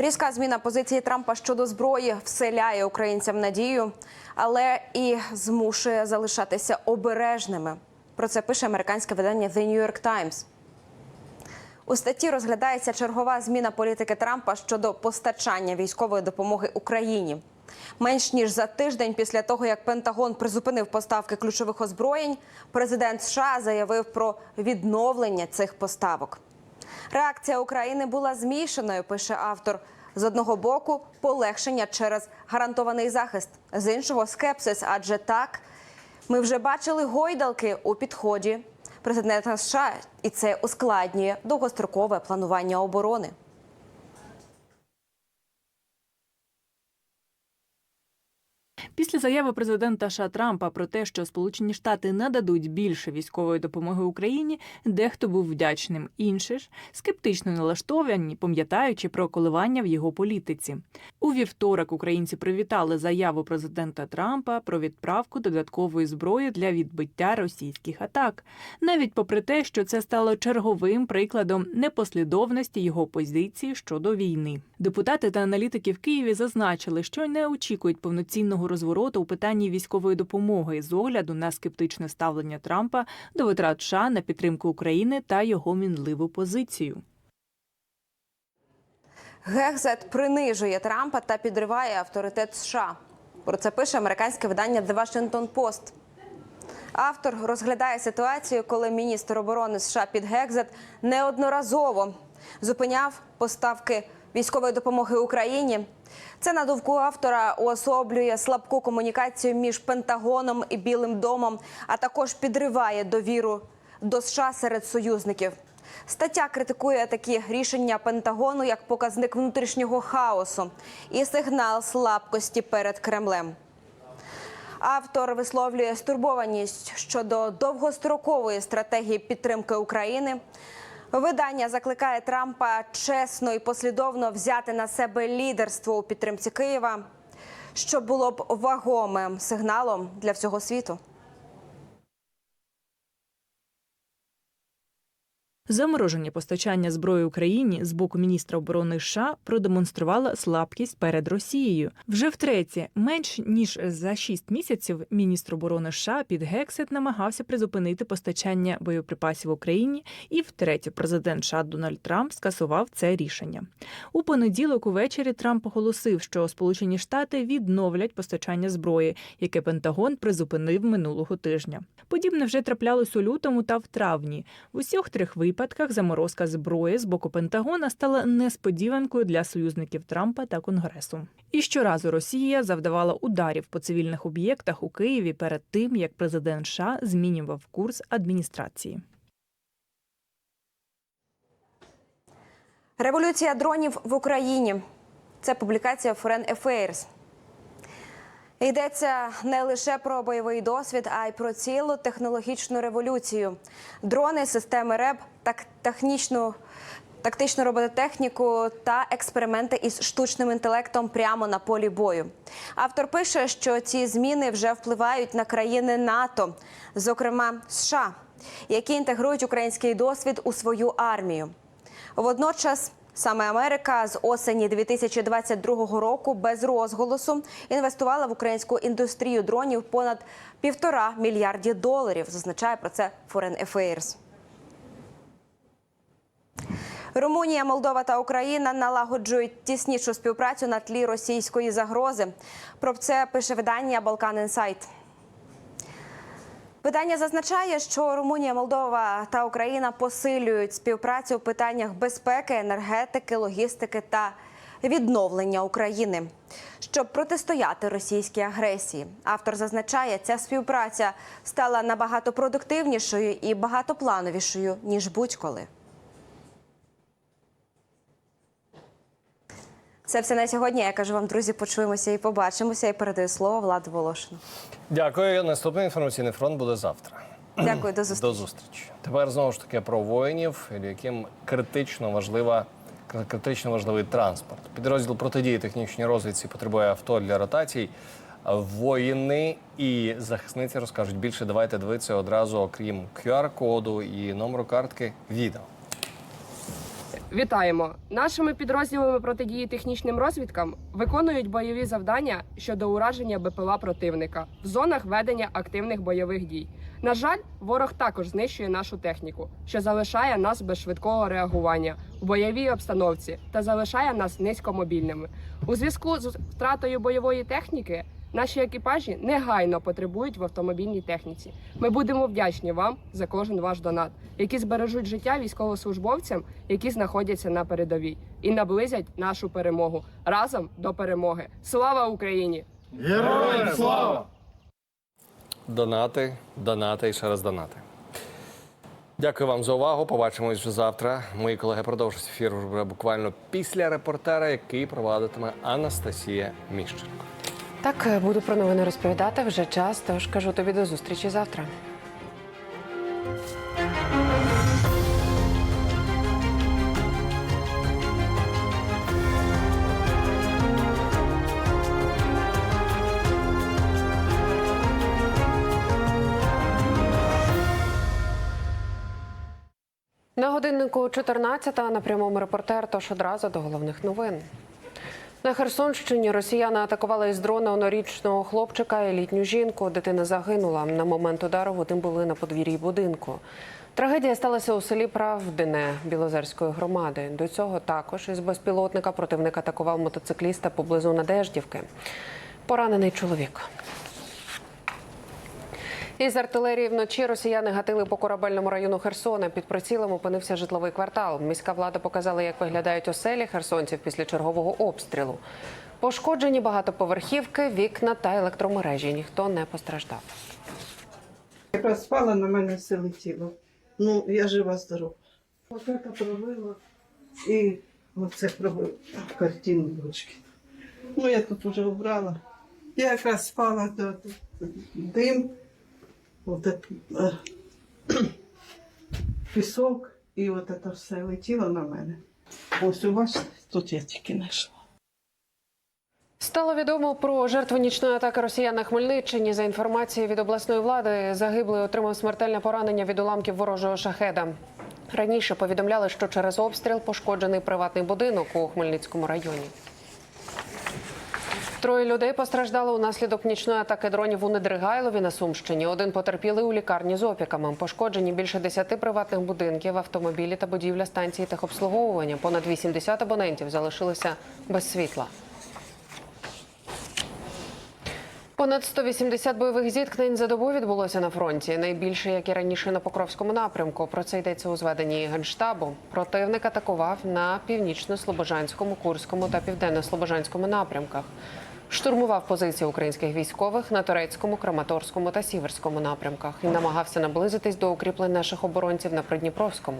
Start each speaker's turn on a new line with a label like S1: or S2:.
S1: Різка зміна позиції Трампа щодо зброї вселяє українцям надію, але і змушує залишатися обережними. Про це пише американське видання The New York Times. У статті розглядається чергова зміна політики Трампа щодо постачання військової допомоги Україні. Менш ніж за тиждень після того, як Пентагон призупинив поставки ключових озброєнь, президент США заявив про відновлення цих поставок. Реакція України була змішаною, пише автор. З одного боку, полегшення через гарантований захист, з іншого скепсис, адже так ми вже бачили гойдалки у підході президента США, і це ускладнює довгострокове планування оборони.
S2: Після заяви президента США Трампа про те, що Сполучені Штати нададуть більше військової допомоги Україні, дехто був вдячним. Інші ж скептично налаштовані, пам'ятаючи про коливання в його політиці. У вівторок українці привітали заяву президента Трампа про відправку додаткової зброї для відбиття російських атак, навіть попри те, що це стало черговим прикладом непослідовності його позиції щодо війни. Депутати та аналітики в Києві зазначили, що не очікують повноцінного розвороту у питанні військової допомоги з огляду на скептичне ставлення Трампа до витрат США на підтримку України та його мінливу позицію.
S1: Гексет принижує Трампа та підриває авторитет США. Про це пише американське видання The Washington Post. Автор розглядає ситуацію, коли міністр оборони США Під Гекзет неодноразово зупиняв поставки військової допомоги Україні. Це на думку автора уособлює слабку комунікацію між Пентагоном і Білим домом, а також підриває довіру до США серед союзників. Стаття критикує такі рішення Пентагону як показник внутрішнього хаосу і сигнал слабкості перед Кремлем. Автор висловлює стурбованість щодо довгострокової стратегії підтримки України. Видання закликає Трампа чесно і послідовно взяти на себе лідерство у підтримці Києва, що було б вагомим сигналом для всього світу.
S2: Замороження постачання зброї Україні з боку міністра оборони США продемонструвало слабкість перед Росією. Вже втретє, менш ніж за шість місяців, міністр оборони США під Гексет намагався призупинити постачання боєприпасів Україні, і втретє, президент США Дональд Трамп скасував це рішення. У понеділок увечері Трамп оголосив, що Сполучені Штати відновлять постачання зброї, яке Пентагон призупинив минулого тижня. Подібне вже траплялось у лютому та в травні. В усіх трьох випадках заморозка зброї з боку Пентагона стала несподіванкою для союзників Трампа та Конгресу. І щоразу Росія завдавала ударів по цивільних об'єктах у Києві перед тим, як президент США змінював курс адміністрації.
S1: Революція дронів в Україні. Це публікація Foreign Affairs. Йдеться не лише про бойовий досвід, а й про цілу технологічну революцію. Дрони, системи РЕБ, так технічну. Тактичну робототехніку та експерименти із штучним інтелектом прямо на полі бою. Автор пише, що ці зміни вже впливають на країни НАТО, зокрема США, які інтегрують український досвід у свою армію. Водночас саме Америка з осені 2022 року без розголосу інвестувала в українську індустрію дронів понад півтора мільярді доларів. Зазначає про це Foreign Affairs. Румунія, Молдова та Україна налагоджують тіснішу співпрацю на тлі російської загрози. Про це пише видання Балкан Інсайт. Видання зазначає, що Румунія, Молдова та Україна посилюють співпрацю у питаннях безпеки, енергетики, логістики та відновлення України, щоб протистояти російській агресії. Автор зазначає, ця співпраця стала набагато продуктивнішою і багатоплановішою ніж будь-коли. Це все на сьогодні. Я кажу вам, друзі, почуємося і побачимося. І передаю слово Владу Волошину.
S3: Дякую. Наступний інформаційний фронт буде завтра.
S1: Дякую, до зустрічі.
S3: До зустрічі. Тепер знову ж таки про воїнів, яким критично важлива критично важливий транспорт. Підрозділ протидії технічній розвідці потребує авто для ротацій. Воїни і захисниці розкажуть більше. Давайте дивитися одразу, окрім QR-коду і номеру картки, відео.
S4: Вітаємо! Нашими підрозділами протидії технічним розвідкам виконують бойові завдання щодо ураження БПЛА противника в зонах ведення активних бойових дій. На жаль, ворог також знищує нашу техніку, що залишає нас без швидкого реагування в бойовій обстановці та залишає нас низькомобільними. У зв'язку з втратою бойової техніки наші екіпажі негайно потребують в автомобільній техніці. Ми будемо вдячні вам за кожен ваш донат, які збережуть життя військовослужбовцям, які знаходяться на передовій, і наблизять нашу перемогу разом до перемоги. Слава Україні!
S5: Героям слава!
S3: Донати, донати і ще раз донати. Дякую вам за увагу. Побачимось вже завтра. Мої колеги продовжать ефір вже буквально після репортера, який провадитиме Анастасія Міщенко.
S6: Так, е, буду про новини розповідати вже час, тож кажу тобі до зустрічі завтра. На годиннику 14 на прямому репортер, тож одразу до головних новин. На Херсонщині росіяни атакували із дрона однорічного хлопчика і літню жінку. Дитина загинула. На момент удару вони були на подвір'ї будинку. Трагедія сталася у селі Правдине Білозерської громади. До цього також із безпілотника противник атакував мотоцикліста поблизу Надеждівки. Поранений чоловік. Із артилерії вночі росіяни гатили по корабельному району Херсона. Під прицілом опинився житловий квартал. Міська влада показала, як виглядають оселі херсонців після чергового обстрілу. Пошкоджені багатоповерхівки, вікна та електромережі. Ніхто не постраждав.
S7: Якраз спала, на мене все летіло. Ну, я жива здорова. Ось це пробила і оце пробила картину дочки. Ну, я тут вже убрала. Я якраз спала, то дим, от е, пісок, і от це все летіло на мене. Ось у бачите, тут я тільки знайшла.
S6: Стало відомо про жертву нічної атаки росіян на Хмельниччині. За інформацією від обласної влади, загиблий отримав смертельне поранення від уламків ворожого шахеда. Раніше повідомляли, що через обстріл пошкоджений приватний будинок у Хмельницькому районі. Троє людей постраждали унаслідок нічної атаки дронів у Недригайлові на Сумщині. Один потерпілий у лікарні з опіками. Пошкоджені більше десяти приватних будинків, автомобілі та будівля станції техобслуговування. Понад 80 абонентів залишилися без світла. Понад 180 бойових зіткнень за добу відбулося на фронті. Найбільше, як і раніше на Покровському напрямку. Про це йдеться у зведенні генштабу. Противник атакував на північно-слобожанському, курському та південно-слобожанському напрямках. Штурмував позиції українських військових на турецькому, краматорському та сіверському напрямках і намагався наблизитись до укріплень наших оборонців на Придніпровському.